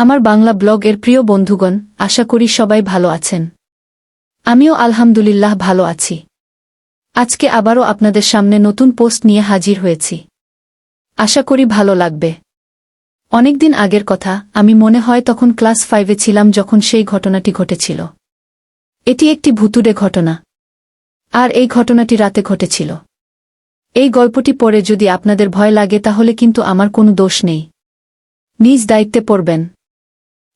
আমার বাংলা ব্লগ এর প্রিয় বন্ধুগণ, আশা করি সবাই ভালো আছেন। আমিও আলহামদুলিল্লাহ ভালো আছি। আজকে আবারও আপনাদের সামনে নতুন পোস্ট নিয়ে হাজির হয়েছি। আশা করি ভালো লাগবে। অনেকদিন আগের কথা, আমি মনে হয় তখন ক্লাস ফাইভে ছিলাম যখন সেই ঘটনাটি ঘটেছিল। এটি একটি ভুতুড়ে ঘটনা। আর এই ঘটনাটি রাতে ঘটেছিল। এই গল্পটি পড়ে যদি আপনাদের ভয় লাগে তাহলে কিন্তু আমার কোনো দোষ নেই। নিজ দায়িত্বে পড়বেন।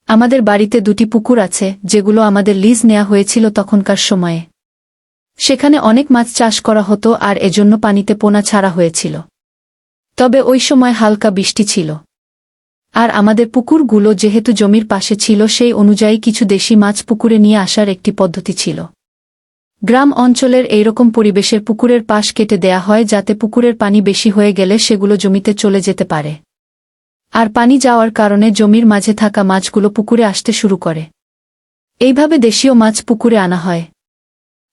আমাদের বাড়িতে দুটি পুকুর আছে, যেগুলো আমাদের লিজ নেওয়া হয়েছিল তখনকার সময়ে। সেখানে অনেক মাছ চাষ করা হতো আর এজন্য পানিতে পোনা ছাড়া হয়েছিল। তবে ওই সময় হালকা বৃষ্টি ছিল। আর আমাদের পুকুরগুলো যেহেতু জমির পাশে ছিল, সেই অনুযায়ী কিছু দেশি মাছ পুকুরে নিয়ে আসার একটি পদ্ধতি ছিল। গ্রাম অঞ্চলের এইরকম পরিবেশের পুকুরের পাশ কেটে দেয়া হয় যাতে পুকুরের পানি বেশি হয়ে গেলে সেগুলো জমিতে চলে যেতে পারে। আর পানি যাওয়ার কারণে জমির মাঝে থাকা মাছগুলো পুকুরে আসতে শুরু করে। এইভাবে দেশীয় মাছ পুকুরে আনা হয়।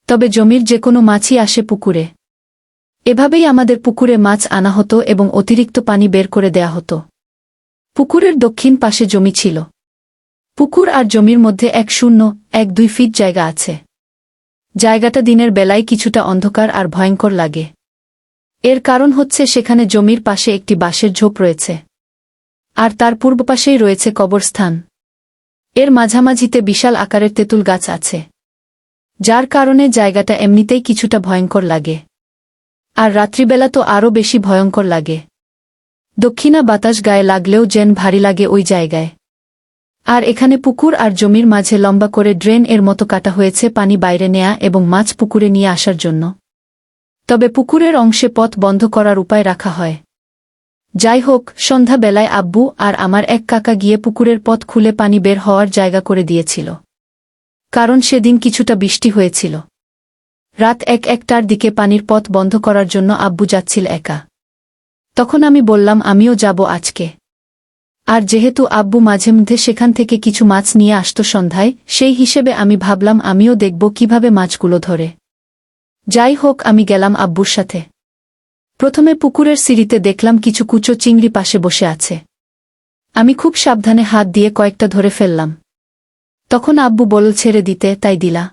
তবে জমির যে কোনো মাছই আসে পুকুরে। এভাবেই আমাদের পুকুরে মাছ আনা হতো এবং অতিরিক্ত পানি বের করে দেয়া হতো। পুকুরের দক্ষিণ পাশে জমি ছিল। পুকুর আর জমির মধ্যে এক শূন্য, এক দুই ফিট জায়গা আছে। জায়গাটা দিনের বেলায় কিছুটা অন্ধকার আর ভয়ঙ্কর লাগে। এর কারণ হচ্ছে সেখানে জমির পাশে একটি বাঁশের ঝোপ রয়েছে। আর তার পূর্ব পাশেই রয়েছে কবরস্থান। এর মাঝামাঝিতে বিশাল আকারের তেঁতুল গাছ আছে। যার কারণে জায়গাটা এমনিতেই কিছুটা ভয়ঙ্কর লাগে। আর রাত্রিবেলা তো আরও বেশি ভয়ঙ্কর লাগে। দক্ষিণা বাতাস গায়ে লাগলেও যেন ভারী লাগে ওই জায়গায়। আর এখানে পুকুর আর জমির মাঝে লম্বা করে ড্রেন এর মতো কাটা হয়েছে পানি বাইরে নেয়া এবং মাছ পুকুরে নিয়ে আসার জন্য। তবে পুকুরের অংশে পথ বন্ধ করার উপায় রাখা হয়। যাই হোক সন্ধ্যাবেলায় আব্বু আর আমার এক কাকা গিয়ে পুকুরের পথ খুলে পানি বের হওয়ার জায়গা করে দিয়েছিল। কারণ সেদিন কিছুটা বৃষ্টি হয়েছিল। রাত এক একটার দিকে পানির পথ বন্ধ করার জন্য আব্বু যাচ্ছিল একা। তখন আমি বললাম, আমিও যাব আজকে। আর যেহেতু আব্বু মাঝে মধ্যে সেখান থেকে কিছু মাছ নিয়ে আসত সন্ধ্যায়, সেই হিসেবে আমি ভাবলাম, আমিও দেখব কীভাবে মাছগুলো ধরে। যাই হোক আমি গেলাম আব্বুর সাথে। প্রথমে পুকুরের সিঁড়িতে দেখলাম কিছু কুচো চিংড়ি পাশে বসে আছে। আমি খুব সাবধানে হাত দিয়ে কয়েকটা ধরে ফেললাম। তখন আব্বু বলল, ছেড়ে দিতে। তাই দিলা।